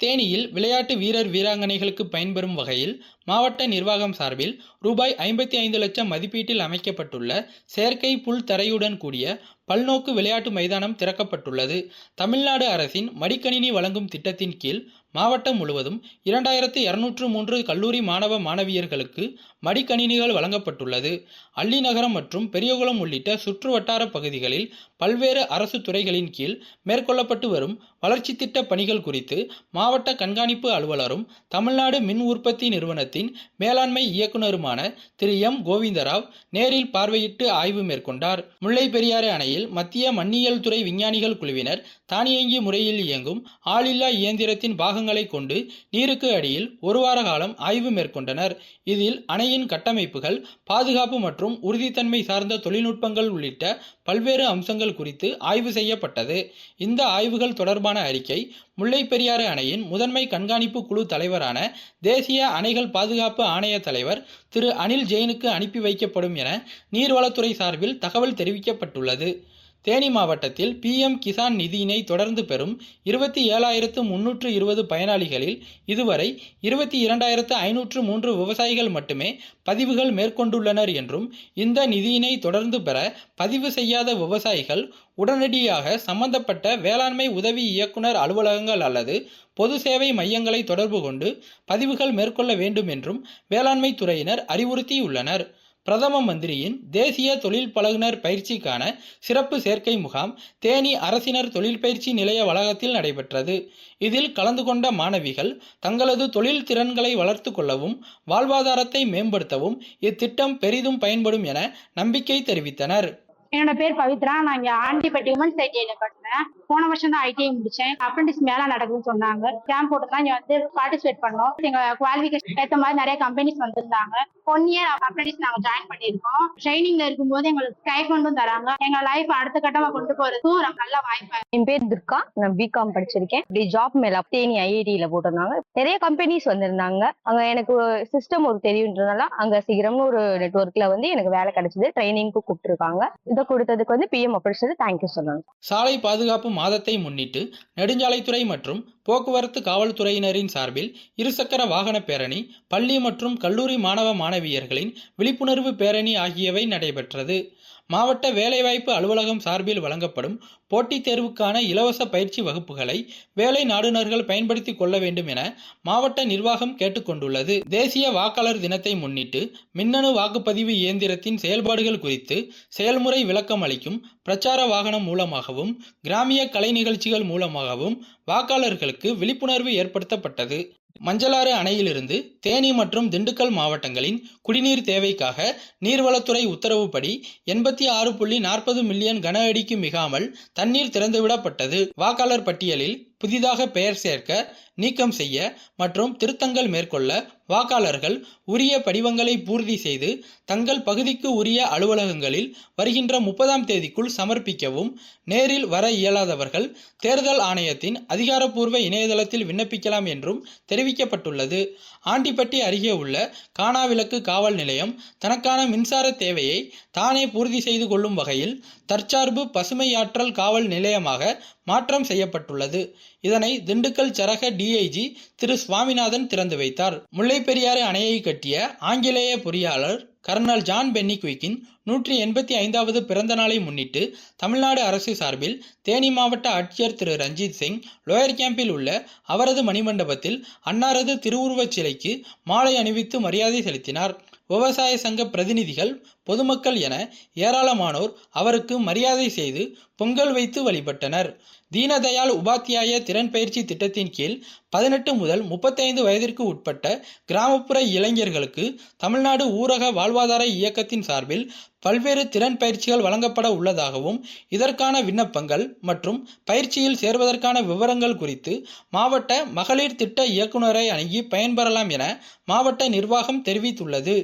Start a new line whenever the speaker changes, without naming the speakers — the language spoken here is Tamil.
தேனியில் விளையாட்டு வீரர் வீராங்கனைகளுக்கு பயன்பெறும் வகையில் மாவட்ட நிர்வாகம் சார்பில் ரூபாய் ஐம்பத்தி ஐந்து லட்சம் மதிப்பீட்டில் அமைக்கப்பட்டுள்ள செயற்கை புல் தரையுடன் கூடிய பல்நோக்கு விளையாட்டு மைதானம் திறக்கப்பட்டுள்ளது. தமிழ்நாடு அரசின் மடிக்கணினி வழங்கும் திட்டத்தின் கீழ் மாவட்டம் முழுவதும் இரண்டாயிரத்து இருநூற்று மூன்று கல்லூரி மாணவ மாணவியர்களுக்கு மடிக்கணினிகள் வழங்கப்பட்டுள்ளது. அள்ளிநகரம் மற்றும் பெரியகுளம் உள்ளிட்ட சுற்று வட்டார பகுதிகளில் பல்வேறு அரசு துறைகளின் கீழ் மேற்கொள்ளப்பட்டு வரும் வளர்ச்சி திட்ட பணிகள் குறித்து மாவட்ட கண்காணிப்பு அலுவலரும் தமிழ்நாடு மின் உற்பத்தி நிறுவனத்தின் மேலாண்மை இயக்குநருமான திரு. எம். கோவிந்தராவ் நேரில் பார்வையிட்டு ஆய்வு மேற்கொண்டார். முல்லை பெரியாறு அணையில் மத்திய மண்ணியல் துறை விஞ்ஞானிகள் குழுவினர் தானியங்கி முறையில் இயங்கும் ஆளில்லா இயந்திரத்தின் பாக பாகங்களை கொண்டு நீருக்கு அடியில் ஒரு வார காலம் ஆய்வு மேற்கொண்டனர். இதில் அணையின் கட்டமைப்புகள் பாதுகாப்பு மற்றும் உறுதித்தன்மை சார்ந்த தொழில்நுட்பங்கள் உள்ளிட்ட பல்வேறு அம்சங்கள் குறித்து ஆய்வு செய்யப்பட்டது. இந்த ஆய்வுகள் தொடர்பான அறிக்கை முல்லை பெரியாறு அணையின் முதன்மை கண்காணிப்பு குழு தலைவரான தேசிய அணைகள் பாதுகாப்பு ஆணைய தலைவர் திரு அனில் ஜெயினுக்கு அனுப்பி வைக்கப்படும் என நீர்வளத்துறை சார்பில் தகவல் தெரிவிக்கப்பட்டுள்ளது. தேனி மாவட்டத்தில் பிஎம் கிசான் நிதியினை தொடர்ந்து பெறும் இருபத்தி ஏழாயிரத்து முன்னூற்று இருபது பயனாளிகளில் இதுவரை இருபத்தி இரண்டாயிரத்து ஐநூற்று மூன்று விவசாயிகள் மட்டுமே பதிவுகள் மேற்கொண்டுள்ளனர் என்றும் இந்த நிதியினை தொடர்ந்து பெற பதிவு செய்யாத விவசாயிகள் உடனடியாக சம்பந்தப்பட்ட வேளாண்மை உதவி இயக்குனர் அலுவலகங்கள் அல்லது பொது சேவை மையங்களை தொடர்பு கொண்டு பதிவுகள் மேற்கொள்ள வேண்டும் என்றும் வேளாண்மை துறையினர் அறிவுறுத்தியுள்ளனர். பிரதம மந்திரியின் தேசிய தொழில் பழகுனர் பயிற்சிக்கான சிறப்பு சேர்க்கை முகாம் தேனி அரசினர் தொழில் பயிற்சி நிலைய வளாகத்தில் நடைபெற்றது. இதில் கலந்து கொண்ட மாணவிகள் தங்களது தொழில் திறன்களை வளர்த்து கொள்ளவும் வாழ்வாதாரத்தை மேம்படுத்தவும் இத்திட்டம் பெரிதும் பயன்படும் என நம்பிக்கை தெரிவித்தனர்.
என்னோட பேர் பவித்ரா. நான் இங்க ஆண்டிப்பட்டி உமன்ஸ் ஐடிஐல கட்டினேன் போன வருஷம் தான் ஐடிஐ முடிச்சேன். அப்ரண்டிஸ் மேல நடக்குதுன்னு சொன்னாங்க. கேம்ப் போட்டு தான் இங்க வந்து பார்ட்டிசிபேட் பண்ணோம். எங்க குவாலிஃபிகேஷன் ஏத்த மாதிரி நிறைய கம்பெனிஸ் வந்திருந்தாங்க. ஒன் இயர் அப்ரண்டிஸ் நாங்க ஜாயின் பண்ணியிருக்கோம். ட்ரைனிங்ல இருக்கும்போது எங்களுக்கு கை தராங்க. எங்க லைஃப் அடுத்த கட்டமா கொண்டு போறதுக்கும் ஒரு நல்ல வாய்ப்பு.
என் பேர் துர்கா. நான் பிகாம் படிச்சிருக்கேன். இப்படி ஜாப் மேல தேனி ஐஐடியில போட்டிருந்தாங்க நிறைய கம்பெனிஸ் வந்திருந்தாங்க. அங்க எனக்கு சிஸ்டம் ஒரு தெரியுன்றதுனால அங்க சீக்கிரம்னு ஒரு நெட்ஒர்க்ல வந்து எனக்கு வேலை கிடைச்சது. ட்ரைனிங்க்கு கூப்பிட்டுருக்காங்க. இதை கொடுத்ததுக்கு வந்து பிஎம் அப்படி தேங்க்யூ சொல்லணும்.
சாலை பாதுகாப்பு மாதத்தை முன்னிட்டு நெடுஞ்சாலைத்துறை மற்றும் போக்குவரத்து காவல்துறையினரின் சார்பில் இருசக்கர வாகன பேரணி பள்ளி மற்றும் கல்லூரி மாணவ மாணவியர்களின் விழிப்புணர்வு பேரணி ஆகியவை நடைபெற்றது. மாவட்ட வேலைவாய்ப்பு அலுவலகம் சார்பில் வழங்கப்படும் போட்டித் தேர்வுக்கான இலவச பயிற்சி வகுப்புகளை வேலை நாடுநர்கள் பயன்படுத்திக் கொள்ள வேண்டும் என மாவட்ட நிர்வாகம் கேட்டுக்கொண்டுள்ளது. தேசிய வாக்காளர் தினத்தை முன்னிட்டு மின்னணு வாக்குப்பதிவு இயந்திரத்தின் செயல்பாடுகள் குறித்து செயல்முறை விளக்கம் அளிக்கும் பிரச்சார வாகனம் மூலமாகவும் கிராமிய கலை நிகழ்ச்சிகள் மூலமாகவும் வாக்காளர்களுக்கு விழிப்புணர்வு ஏற்படுத்தப்பட்டது. மஞ்சளாறு அணையிலிருந்து தேனி மற்றும் திண்டுக்கல் மாவட்டங்களின் குடிநீர் தேவைக்காக நீர்வளத்துறை உத்தரவுப்படி எண்பத்தி ஆறு புள்ளி நாற்பது மில்லியன் கன அடிக்கு மிகாமல் தண்ணீர் திறந்துவிடப்பட்டது. வாக்காளர் பட்டியலில் புதிதாக பெயர் சேர்க்க நீக்கம் செய்ய மற்றும் திருத்தங்கள் மேற்கொள்ள வாக்காளர்கள் உரிய படிவங்களை பூர்த்தி செய்து தங்கள் பகுதிக்கு உரிய அலுவலகங்களில் வருகின்ற முப்பதாம் தேதிக்குள் சமர்ப்பிக்கவும் நேரில் வர இயலாதவர்கள் தேர்தல் ஆணையத்தின் அதிகாரப்பூர்வ இணையதளத்தில் விண்ணப்பிக்கலாம் என்றும் தெரிவிக்கப்பட்டுள்ளது. ஆண்டிப்பட்டி அருகே உள்ள காணாவிளக்கு காவல் நிலையம் தனக்கான மின்சார தேவையை தானே பூர்த்தி செய்து கொள்ளும் வகையில் தற்சார்பு பசுமையாற்றல் காவல் நிலையமாக மாற்றம் செய்யப்பட்டுள்ளது. இதனை திண்டுக்கல் சரக டிஐஜி திரு சுவாமிநாதன் திறந்து வைத்தார். முல்லைப்பெரியாறு அணையை கட்டிய ஆங்கிலேய பொறியாளர் கர்னல் ஜான் பென்னிக்விக்கின் நூற்றி எண்பத்தி ஐந்தாவது பிறந்த நாளை முன்னிட்டு தமிழ்நாடு அரசு சார்பில் தேனி மாவட்ட ஆட்சியர் திரு ரஞ்சித் சிங் லோயர் கேம்பில் உள்ள அவரது மணிமண்டபத்தில் அன்னாரது திருவுருவச் சிலைக்கு மாலை அணிவித்து மரியாதை செலுத்தினார். விவசாய சங்க பிரதிநிதிகள் பொதுமக்கள் என ஏராளமானோர் அவருக்கு மரியாதை செய்து பொங்கல் வைத்து வழிபட்டனர். தீனதயாள் உபாத்தியாய திறன் பயிற்சி திட்டத்தின் கீழ் பதினெட்டு முதல் முப்பத்தைந்து வயதிற்கு உட்பட்ட கிராமப்புற இளைஞர்களுக்கு தமிழ்நாடு ஊரக வாழ்வாதார இயக்கத்தின் சார்பில் பல்வேறு திறன் பயிற்சிகள் வழங்கப்பட உள்ளதாகவும் இதற்கான விண்ணப்பங்கள் மற்றும் பயிற்சியில் சேர்வதற்கான விவரங்கள் குறித்து மாவட்ட மகளிர் திட்ட இயக்குநரை அணுகி பயன்பெறலாம் என மாவட்ட நிர்வாகம் தெரிவித்துள்ளது.